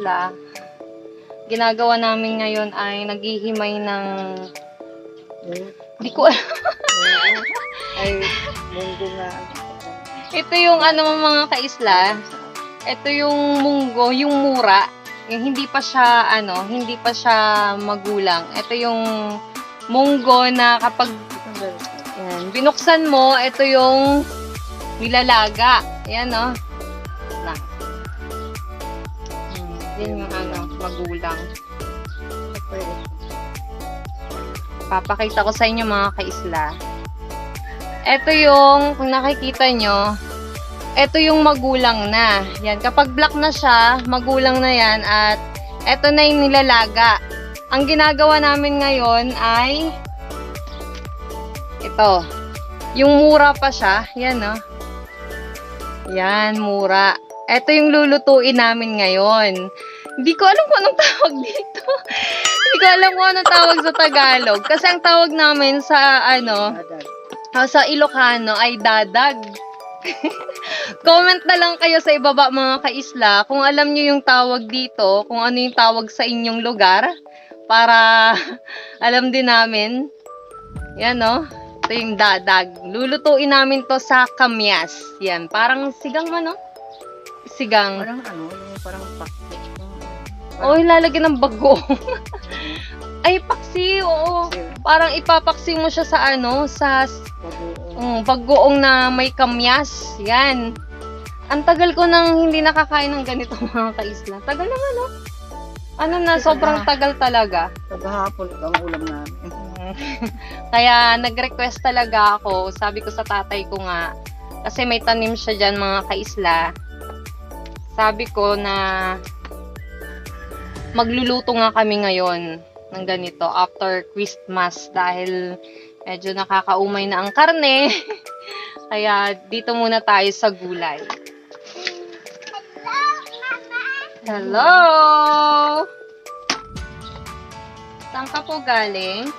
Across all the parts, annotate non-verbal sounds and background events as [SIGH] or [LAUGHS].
Kaisla. Ginagawa namin ngayon ay naghihimay ng... Di ko alam. [LAUGHS] Ay, munggo nga. Ito yung ano mga kaisla. Ito yung munggo, yung mura. Yung hindi pa siya, ano, hindi pa siya magulang. Ito yung munggo na kapag Yan. Binuksan mo, ito yung nilalaga. Ayan, no? Na. Magulang. Papakita ko sa inyo mga kaisla. Ito yung, kung nakikita nyo, ito yung magulang na. Yan, kapag black na siya, magulang na yan at ito na yung nilalaga. Ang ginagawa namin ngayon ay ito. Yung mura pa siya. Yan, no? Yan, mura. Ito yung lulutuin namin ngayon. Hindi ko alam kung anong tawag dito. Hindi ko alam kung anong tawag sa Tagalog. Kasi ang tawag namin sa, ano, ah, sa Ilocano ay dadag. [LAUGHS] Comment na lang kayo sa ibaba mga kaisla kung alam nyo yung tawag dito, kung ano yung tawag sa inyong lugar para [LAUGHS] alam din namin. Yan no. Ito yung dadag. Lulutuin namin to sa kamyas. Yan. Parang sigang man no? Sigang. Parang ano, parang pakit. O, ilalagyan ng bagoong. [LAUGHS] Ay, paksi. Oo. Parang ipapaksi mo siya sa ano, sa Bagoong. Mm, paggoong na may kamyas. Yan. Ang tagal ko nang hindi nakakain ng ganito [LAUGHS] mga kaisla. Tagal naman, no? Ano na, sobrang tagal talaga. Paghahapon ito ang ulam namin. [LAUGHS] Kaya nag-request talaga ako. Sabi ko sa tatay ko nga, kasi may tanim siya dyan mga kaisla. Sabi ko na magluluto nga kami ngayon ng ganito after Christmas dahil medyo nakakaumay na ang karne. [LAUGHS] Kaya dito muna tayo sa gulay. Hello! Saan ka po galing?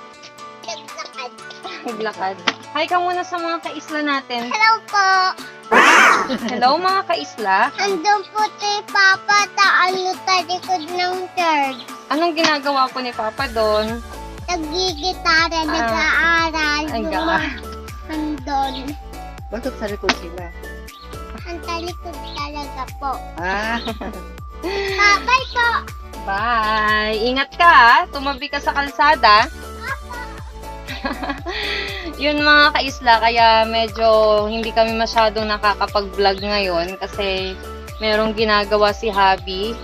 Naglakad. Hi ka muna sa mga kaisla natin. Hello po. Hello mga kaisla. Andun po si Papa sa ano talikod ng church. Anong ginagawa po ni Papa doon? Nagigitara, Ah. nag-aaral. Ay, yung ga- mga andon. Bakit sa likod sila? Ang talikod talaga po. Ah, Bye po. Bye! Ingat ka. Tumabi ka sa kalsada. [LAUGHS] Yun mga kaisla, kaya medyo hindi kami masyadong nakakapag-vlog ngayon kasi merong ginagawa si Habi.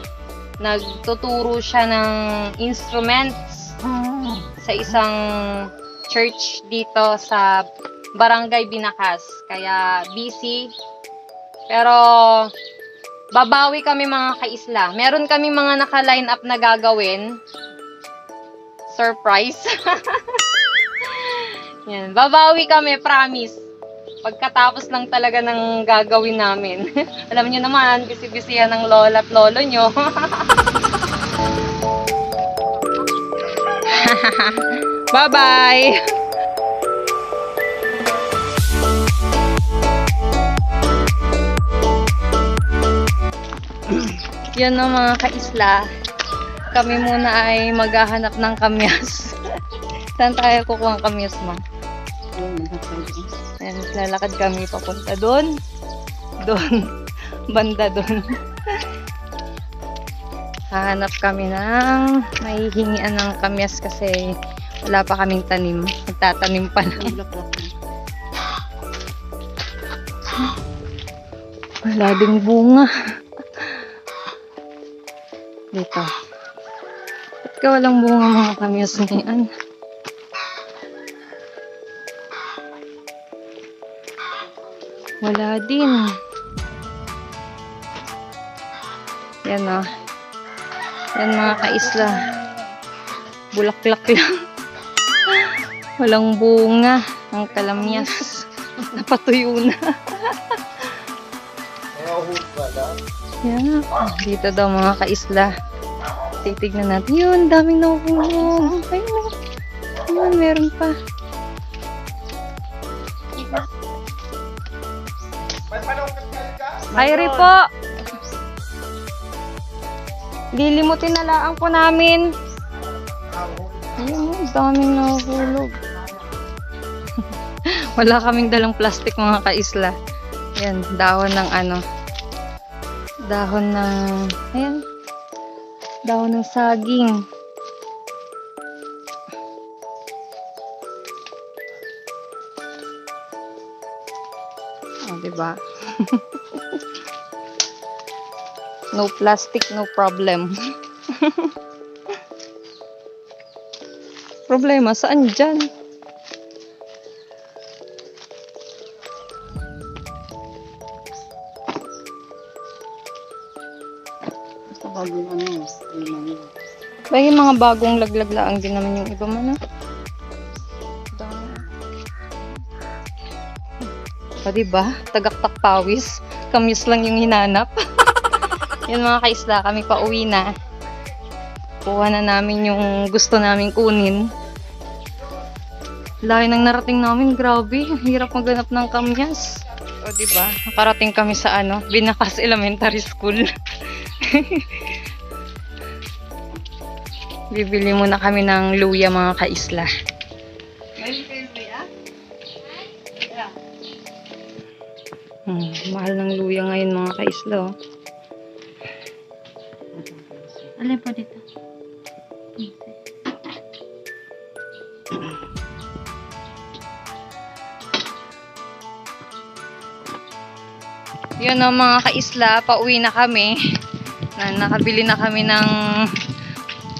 Nagtuturo siya ng instruments sa isang church dito sa Barangay Binakas. Kaya busy. Pero babawi kami mga kaisla. Meron kami mga naka-line up na gagawin. Surprise. [LAUGHS] Yan, babawi kami, promise. Pagkatapos lang talaga ng gagawin namin. [LAUGHS] Alam niyo naman, busy-busy yan ng lola at lolo nyo. [LAUGHS] Bye-bye! Yan ang mga kaisla. Kami muna ay maghahanap ng kamyas. [LAUGHS] Saan tayo kukuha ng kamyas, ma? Yung nakasay. Ayan, lalakad kami papunta doon. Doon. [LAUGHS] Banda doon. Hahanap kami ng mahihingian ng kamyas kasi wala pa kaming tanim. Nagtatanim pa lang. [GASPS] Wala ding bunga. Dito. Ba't ka walang bunga mga kamyas ngayon? Wala din. Yan o. Yan mga kaisla. Bulaklak lang. Walang bunga. Ang kalamyas. Napatuyo na. Yan. Dito daw mga kaisla. Titignan natin. Yun, daming nakukulong. Ayun. Ayun, meron pa. Ay, po! Lilimutin na lang po namin. Ayun, ang daming nahulog. [LAUGHS] Wala kaming dalang plastic mga kaisla. Yan, dahon ng ano. Dahon ng, ayan. Dahon ng saging. Oh, diba? no plastic, no problem. Problema, saan dyan? Basta bago yung ano. Ba yung mga bagong laglag laang din naman yung iba man ah. O diba? Tagaktak pawis. Kamyus lang yung hinanap. [LAUGHS] Yun mga kaisla, kami pa uwi na. Kuha na namin yung gusto namin kunin. Layo nang narating namin, grabe. Hirap maghanap ng kamyas. O diba? Nakarating kami sa ano, Binakas Elementary School. [LAUGHS] Bibili muna kami ng luya mga kaisla. Mahal ng luya ngayon mga kaisla. Oh. Alin po dito? Yun o mga kaisla, pauwi na kami. Na, nakabili na kami ng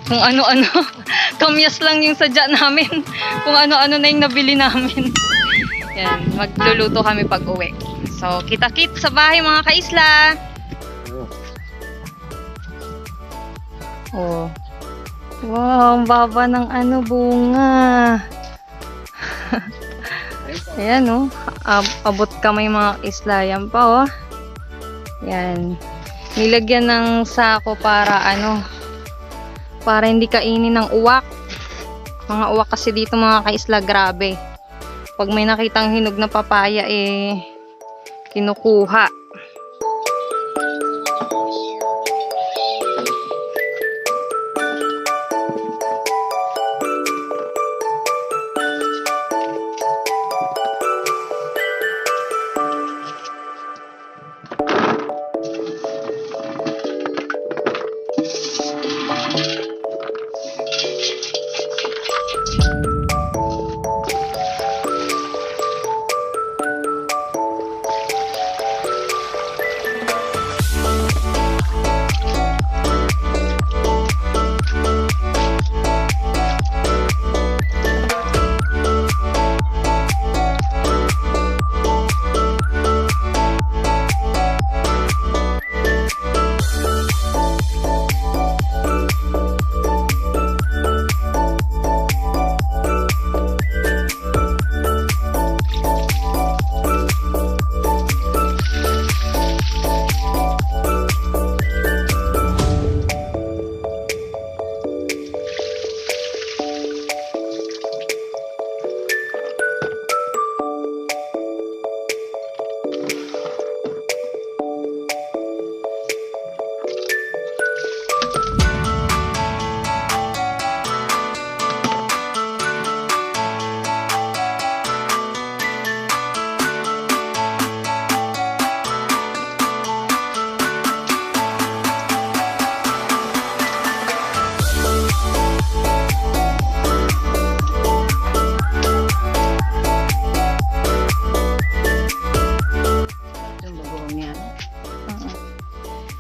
kung ano-ano. [LAUGHS] Kamyas lang yung sadya namin. kung ano-ano na yung nabili namin. Yan, magluluto kami pag uwi. So, kita-kit sa bahay mga kaisla. Oh. Wow, ang baba ng ano, bunga. [LAUGHS] Ayan, oh. Ab- abot kamay mga isla. Yan pa, oh. Yan. Nilagyan ng sako para ano, para hindi kainin ng uwak. Mga uwak kasi dito mga kaisla, grabe. Pag may nakitang hinog na papaya, eh, kinukuha.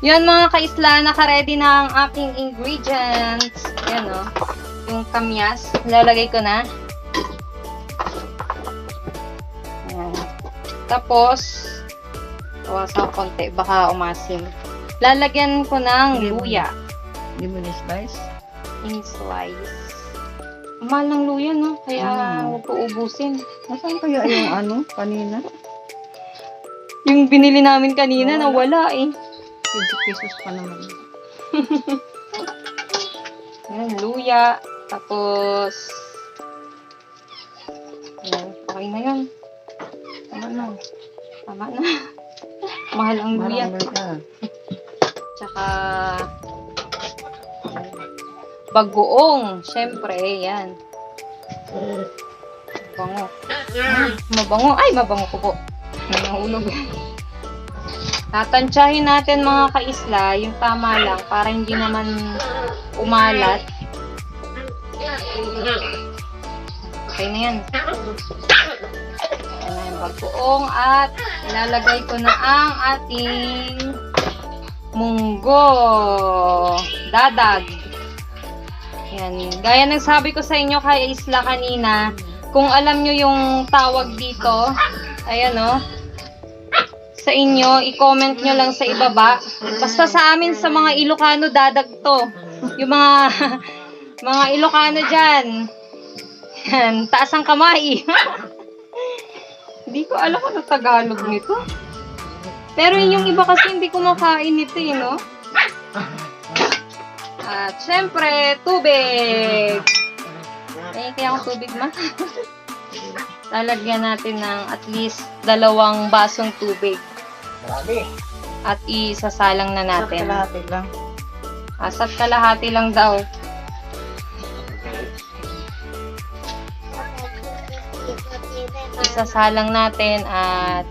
Yan mga kaisla, naka-ready na ang aking ingredients. Yan o. Yung kamyas. Lalagay ko na. Ayan. Tapos, kawasan ko konti. Baka umasim. Lalagyan ko ng luya. Hindi mo ni-slice? In slice. Mahal ng luya, no? Kaya Mm. huwag ko ubusin. Nasaan kaya yung ano, kanina? Yung binili namin kanina, Nawala. nawala eh. 20 pesos pa naman. [LAUGHS] Ayan, luya. Tapos, ayan, okay na yun. Tama na. Tama na. [LAUGHS] Mahal ang luya. Tsaka, bagoong. Syempre, yan. Mabango. Mabango. Ay, mabango ko po. Nangahulog. Tatansyahin natin mga kaisla, yung tama lang, para hindi naman umalat. Okay na yan. Ayan na bagoong at ilalagay ko na ang ating munggo. Dadag. Yan. Gaya ng sabi ko sa inyo kay Isla kanina, kung alam nyo yung tawag dito, ayan o, sa inyo, i-comment nyo lang sa ibaba. Basta sa amin, sa mga Ilocano, dadag to. Yung mga, [LAUGHS] mga Ilocano dyan. Yan, taas ang kamay. [LAUGHS] Hindi ko alam kung Tagalog nito. Pero yung iba kasi hindi kumakain nito eh, no? At syempre, tubig. Eh, kaya akong tubig ma. [LAUGHS] Lalagyan natin ng at least dalawang basong tubig. Marami. At isasalang na natin. Kalahati lang. Asa't kalahati lang daw. Isasalang natin at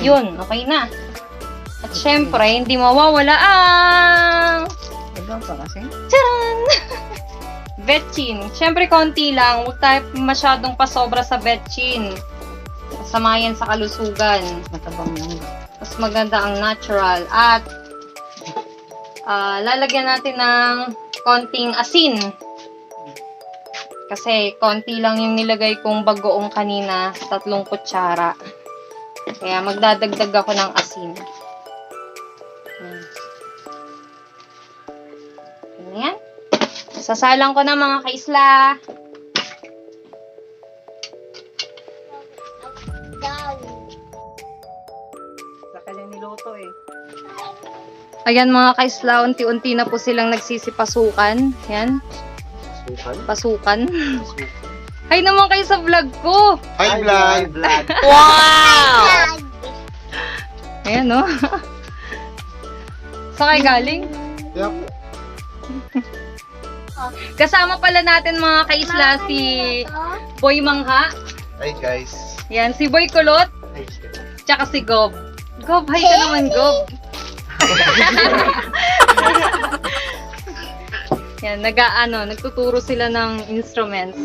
yun, okay na. At syempre, hindi mawawala ang Iba pa kasi. Charan! [LAUGHS] Betchin. Siyempre, konti lang. Huwag tayo masyadong pasobra sa betchin. Masama yan sa kalusugan. Matabang lang. Maganda ang natural. At, ah, lalagyan natin ng konting asin. Kasi, konti lang yung nilagay kong bagoong kanina. Tatlong kutsara. Kaya, magdadagdag ako ng asin. Hmm. Ayan. Sasalang ko na mga kaisla. Ayan mga kaisla, unti-unti na po silang nagsisipasukan. Yan, Sukan. pasukan. Hay naman kayo sa vlog ko. Hi, vlog. vlog. [LAUGHS] Ayan no. Saan kayo galing? Yep. Kasama pala natin mga kaisla si Boy Mangha. Hi, guys. Yan, si Boy Kulot. Hi. Tsaka si Gob. Gob, hi ka naman, Gob. [LAUGHS] Yan, nag ano, nagtuturo sila ng instruments.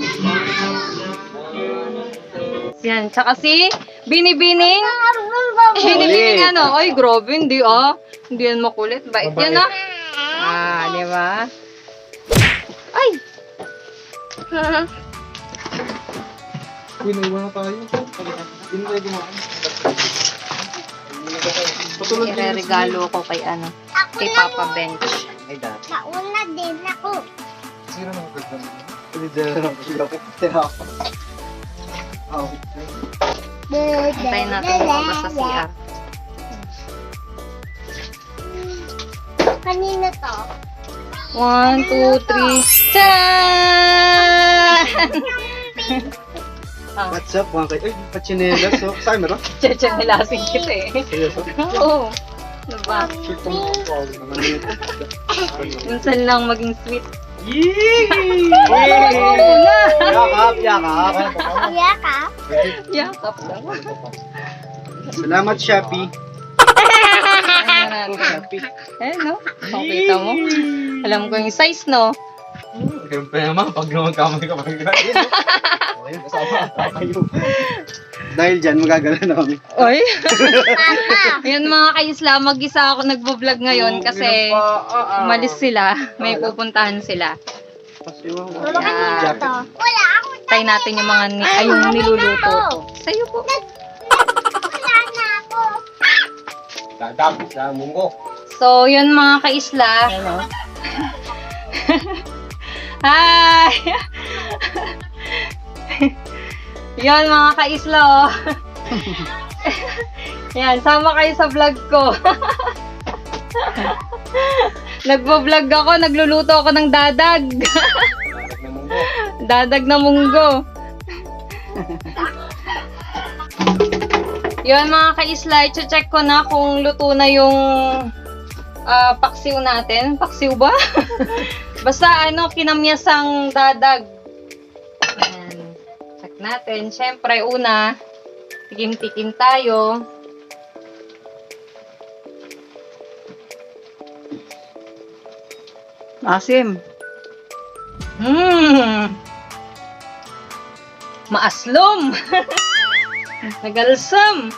Yan, tsaka si Binibining. Binibining ano, ay grabe, hindi ah. Hindi yan makulit. Bait yan ah. Ah, di ba? Ay! Uy, naiwan na tayo. Hindi tayo gumawa. Ire-regalo ko kay ano, kay Papa Bench. Ay, dati. Nauna din ako. Sino nang gagawin? Hindi dahil Sila ko. Tira ako. Antayin natin lumabas sa CR. Kanina to. One, two, three. Tadaan! [LAUGHS] ah, What's up, mga kayo? Ay, pachinelas. So, saan meron? [LAUGHS] Chechenilasin kita eh. Seryoso? Oo. Diba? Shit, wow naman dito. Minsan lang maging sweet. Yee! [LAUGHS] Yakap, yakap. Iya ka? Yakap lang. Salamat, Shopee. Ayan natin. Eh, no? Makita mo? Alam ko yung size, no? Siyempre naman, pag naman kamay ka pag [LAUGHS] Okay, kasama kayo. [LAUGHS] Dahil dyan, magagala na kami. Oy! Ayan mga kaisla, mag-isa ako nagbo-vlog ngayon kasi umalis sila. May pupuntahan sila. To. Wala ako. Try natin yung mga ni ay, yung niluluto ko. Sa'yo po. Wala na ako. Sa munggo. So, yun mga kaisla. [LAUGHS] Hi! [LAUGHS] [LAUGHS] Yan mga kaisla oh. [LAUGHS] Yan, sama kayo sa vlog ko. [LAUGHS] Nagbo-vlog ako, nagluluto ako ng dadag. Dadag na munggo. Yun mga ka-isla, check ko na kung luto na yung ah, paksiw natin. Paksiw ba? Basta ano, kinamyasang dadag. Natin. Siyempre, una, tikim-tikim tayo. Asim. Hmm. Maaslom. [LAUGHS] Nagalsam.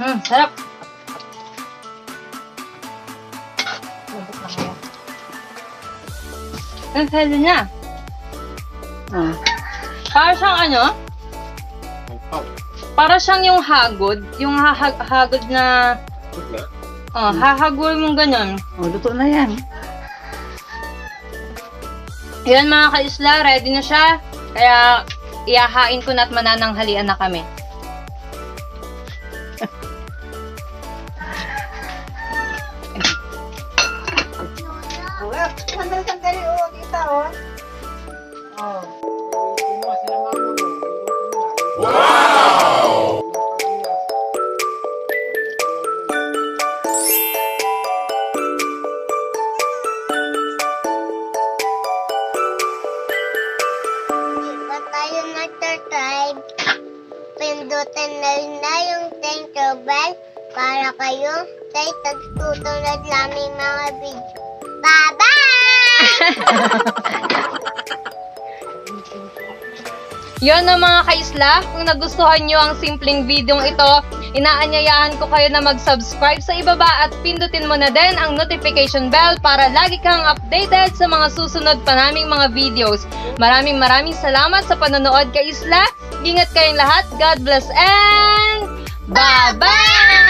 Hmm, sarap. Ang pwede na. Ah. Para siyang ano? Para siyang yung hagod. Yung hahag hagod na... Oh, hahagol mong ganun. Oh, luto na yan. Yan mga kaisla, ready na siya. Kaya iyahain ko na at manananghalian na kami. Yon na mga kaisla, kung nagustuhan nyo ang simpleng videong ito, inaanyayahan ko kayo na mag-subscribe sa ibaba at pindutin mo na din ang notification bell para lagi kang updated sa mga susunod pa naming mga videos. Maraming maraming salamat sa panonood kaisla. Ingat kayong lahat. God bless and bye-bye!